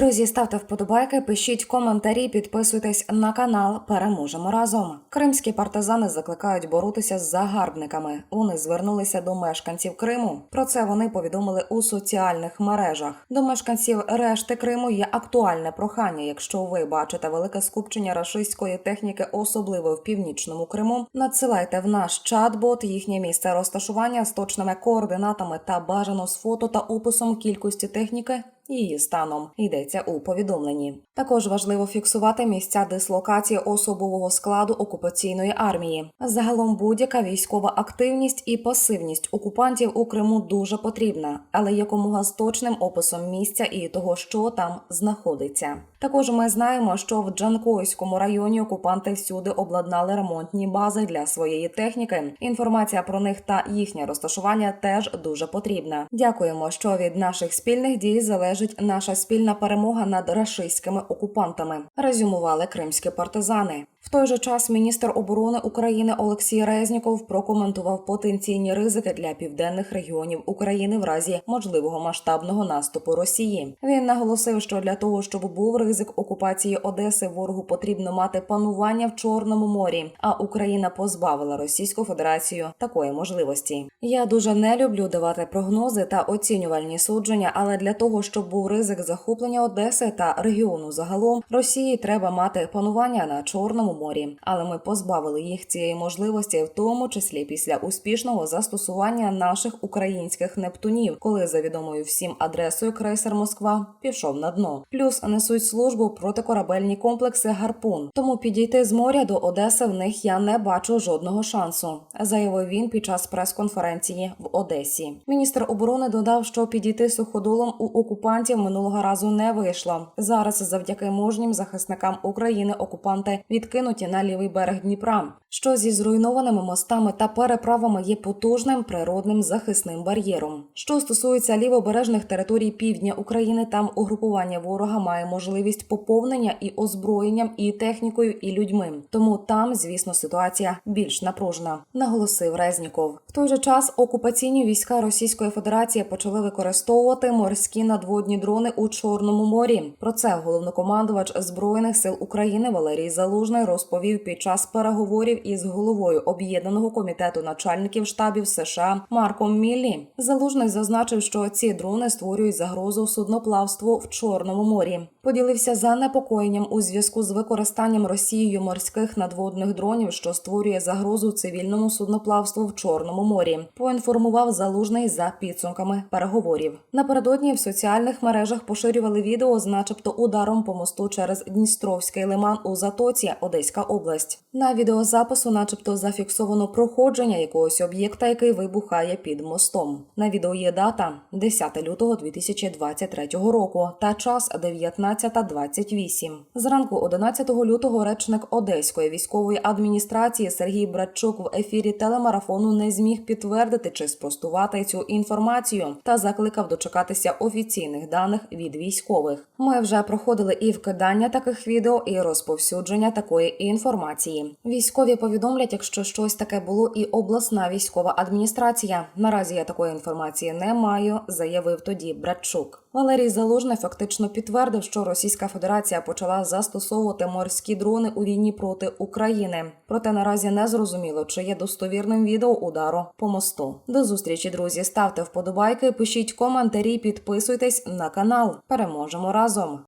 Друзі, ставте вподобайки, пишіть коментарі, підписуйтесь на канал. Переможемо разом. Кримські партизани закликають боротися з загарбниками. Вони звернулися до мешканців Криму. Про це вони повідомили у соціальних мережах. До мешканців решти Криму є актуальне прохання. Якщо ви бачите велике скупчення рашистської техніки, особливо в північному Криму, надсилайте в наш чат-бот їхнє місце розташування з точними координатами та бажано з фото та описом кількості техніки її станом йдеться у повідомленні. Також важливо фіксувати місця дислокації особового складу окупаційної армії. Загалом будь-яка військова активність і пасивність окупантів у Криму дуже потрібна, але якомога з точним описом місця і того, що там знаходиться. Також ми знаємо, що в Джанкойському районі окупанти всюди обладнали ремонтні бази для своєї техніки. Інформація про них та їхнє розташування теж дуже потрібна. Дякуємо, що від наших спільних дій залежить наша спільна перемога над рашистськими окупантами. Резюмували кримські партизани. В той же час міністр оборони України Олексій Резніков прокоментував потенційні ризики для південних регіонів України в разі можливого масштабного наступу Росії. Він наголосив, що для того, щоб був ризик окупації Одеси, ворогу потрібно мати панування в Чорному морі. А Україна позбавила Російську Федерацію такої можливості. Я дуже не люблю давати прогнози та оцінювальні судження, але для того, щоб був ризик захоплення Одеси та регіону загалом, Росії треба мати панування на Чорному морі. Але ми позбавили їх цієї можливості, в тому числі після успішного застосування наших українських нептунів, коли за відомою всім адресою крейсер Москва пішов на дно. Плюс несуть службу протикорабельні комплекси Гарпун. Тому підійти з моря до Одеси в них я не бачу жодного шансу, заявив він під час прес-конференції в Одесі. Міністр оборони додав, що підійти суходолом у окупантів минулого разу не вийшло. Зараз, завдяки мужнім захисникам України, окупанти відкинуті на лівий берег Дніпра, що зі зруйнованими мостами та переправами є потужним природним захисним бар'єром. Що стосується лівобережних територій півдня України, там угрупування ворога має можливість поповнення і озброєнням, і технікою, і людьми. Тому там, звісно, ситуація більш напружена, наголосив Резніков. В той же час окупаційні війська Російської Федерації почали використовувати морські надводні дрони у Чорному морі. Про це головнокомандувач збройних сил України Валерій Залужний розповів під час переговорів із головою об'єднаного комітету начальників штабів США Марком Міллі. Залужний зазначив, що ці дрони створюють загрозу судноплавству в Чорному морі. Поділився занепокоєнням у зв'язку з використанням Росією морських надводних дронів, що створює загрозу цивільному судноплавству в Чорному морі. Поінформував залужний за підсумками переговорів. Напередодні в соціальних мережах поширювали відео з, начебто, ударом по мосту через Дністровський лиман у Затоці, Одеська область. На відеозапису, начебто, зафіксовано проходження якогось об'єкта, який вибухає під мостом. На відео є дата 10 лютого 2023 року та час 19.28. Зранку 11 лютого речник Одеської військової адміністрації Сергій Братчук в ефірі телемарафону не зміг підтвердити чи спростувати цю інформацію та закликав дочекатися офіційних даних від військових. Ми вже проходили і вкидання таких відео, і розповсюдження такої інформації. Військові повідомлять, якщо щось таке було, і обласна військова адміністрація. Наразі я такої інформації не маю, заявив тоді Братчук. Валерій Залужний фактично підтвердив, що Російська Федерація почала застосовувати морські дрони у війні проти України. Проте наразі не зрозуміло, чи є достовірним відео удару по мосту. До зустрічі, друзі. Ставте вподобайки, пишіть коментарі, підписуйтесь на канал. Переможемо разом.